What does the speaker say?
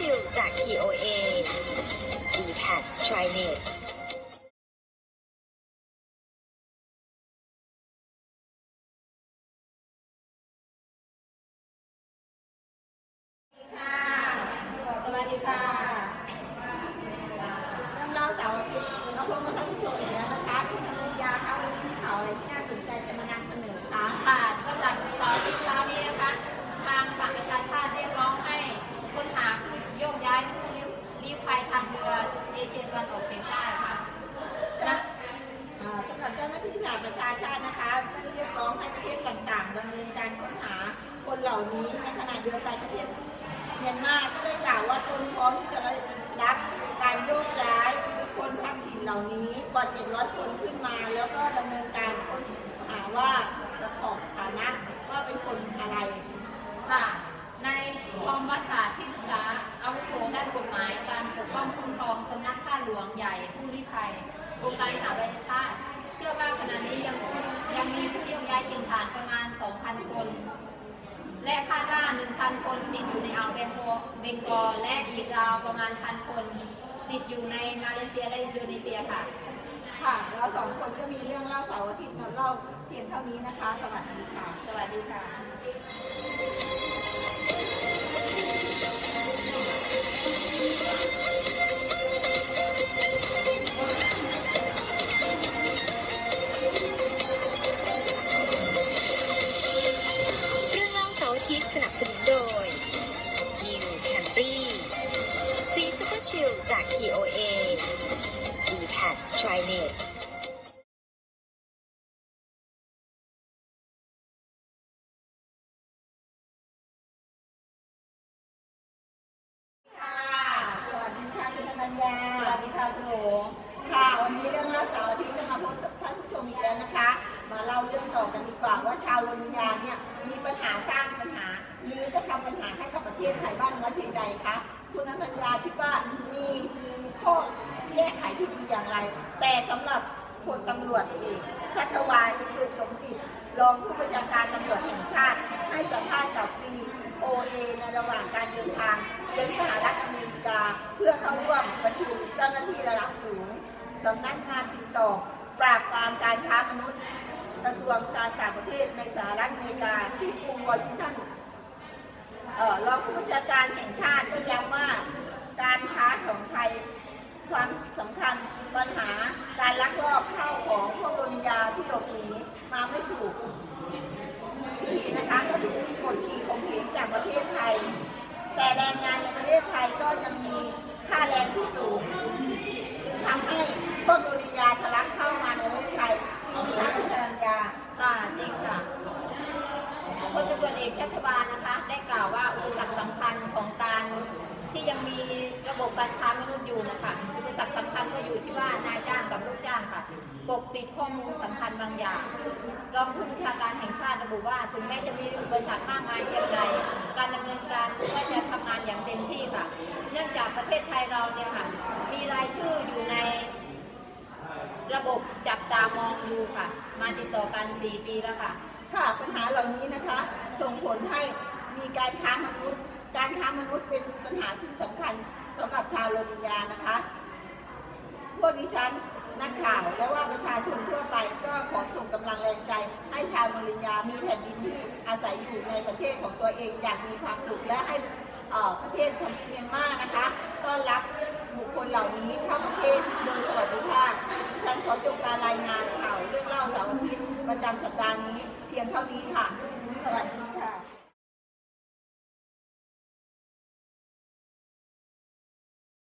ชิลจาก TOA d p a c Trinet ค่ะสวัสดีานี้ในขณะเดียวกันประเทศเมียนมาก็ได้กล่าวว่าตนพร้อมที่จะรับการโยกย้ายคนพักถิ่นเหล่านี้กว่า 700 คนขึ้นมา แล้วก็ดำเนินการค้นหาว่าสถอบสถานะว่าเป็นคนอะไรค่ะในคอมวศาสต์ที่ปรึกษาอาวุโสด้านกฎหมายการปกป้องคุ้มครองสำนักข้าหลวงใหญ่ผู้ลี้ภัยองค์การสหประชาชาติ เชื่อว่าขณะนี้ยังยังมีผู้โยกย้ายถิ่นฐานประมาณ 2,000 คน และคาดว่า1,000 คนติดอยู่ในอ่าวเบงโกเบงกอลและอีกราวประมาณพันคน ติดอยู่ในมาเลเซียและอินโดนีเซียค่ะ ค่ะ เราสองคนก็มีเรื่องเล่าเสาร์อาทิตย์มาเล่าเพียงเท่านี้นะคะ สวัสดีค่ะ สวัสดีค่ะ ล่าเสาร์อาทิตย์สนับสนุนโดย New Camry ซีซูเปอร์ชิลจาก TOA d p a c Trinet ค่ะสวัสดีค่ะคุณธนัญญาสวัสดีค่ะคุณโหค่ะ วันนี้เรื่องเล่าเสาร์อาทิตย์จะมาพบกับท่านผู้ชมอีกแล้วนะคะ มาเล่าเรื่องต่อกันดีกว่าว่าชาวโรฮิงญาเนี่ยมีปัญหาสร้างปัญหา หรือจะทำปัญหาให้กับประเทศไทยบ้างน้อยเพียงใดคะคุณนัญญาคิดว่ามีข้อแก้ไขที่ดีอย่างไร แต่สำหรับพลตำรวจเอกชัชวาลสุขสมจิตรองผู้บัญชาการตำรวจแห่งชาติ ให้สัมภาษณ์กับปีโอเอในระหว่างการเดินทางเยือนสหรัฐอเมริกา เพื่อเข้าร่วมประชุมเจ้าหน้าที่ระดับสูงสำนักงานติดต่อ ปราบปรามการค้ามนุษย์ กระทรวงการต่างประเทศในสหรัฐอเมริกาที่กรุงวอชิงตันรองผู้บัญชาการแห่งชาติก็ย้ำว่าการค้าของไทยความสำคัญปัญหาการลักลอบเข้าของพวกโรนิงญาที่หลบหนีมาไม่ถูกวิธีนะคะก็ถูกกดขี่ข่มเหงจากประเทศไทย แต่แรงงานในประเทศไทยก็ยังมีค่าแรงที่สูงจึงทำให้พวกโรนิงญาทะลักเข้ามาในประเทศไทยจริงไหมคะคุณธนัญญา ค่ะจริงค่ะพล ตชัชวานนะคะ ได้กล่าวว่าอุปสรรคสำคัญของการที่ยังมีระบบการค้ามนุษย์อยู่นะคะอุปสรรคสำคัญก็อยู่ที่ว่านายจ้างกับลูกจ้างค่ะ ปกปิดข้อมูลสำคัญบางอย่างรองผู้บัญชาการแห่งชาติระบุว่า ถึงแม้จะมีอุปสรรคมากมายเพียงใดการดำเนินการก็จะทำงานอย่างเต็มที่ค่ะ เนื่องจากประเทศไทยเราเนี่ยค่ะ มีรายชื่ออยู่ในระบบจับตามองดูค่ะ มาติดต่อกัน 4 ปีแล้วค่ะ ค่ะปัญหาเหล่านี้นะคะ ส่งผลให้มีการค้ามนุษย์ การค้ามนุษย์เป็นปัญหาซึ่งสำคัญสำหรับชาวโรฮิงญานะคะ พวกดิฉันนักข่าวและว่าประชาชนทั่วไปก็ขอส่งกำลังแรงใจ ให้ชาวโรฮิงญามีแผ่นดินที่อาศัยอยู่ในประเทศของตัวเองอย่างมีความสุขและให้ประเทศของเมียนมานะคะต้อนรับบุคคลเหล่านี้เข้าประเทศโดยสวัสดิภาพฉันขอจบการรายงาน ประจำสัปดาห์นี้ เพียงเท่านี้ค่ะ สวัสดีค่ะ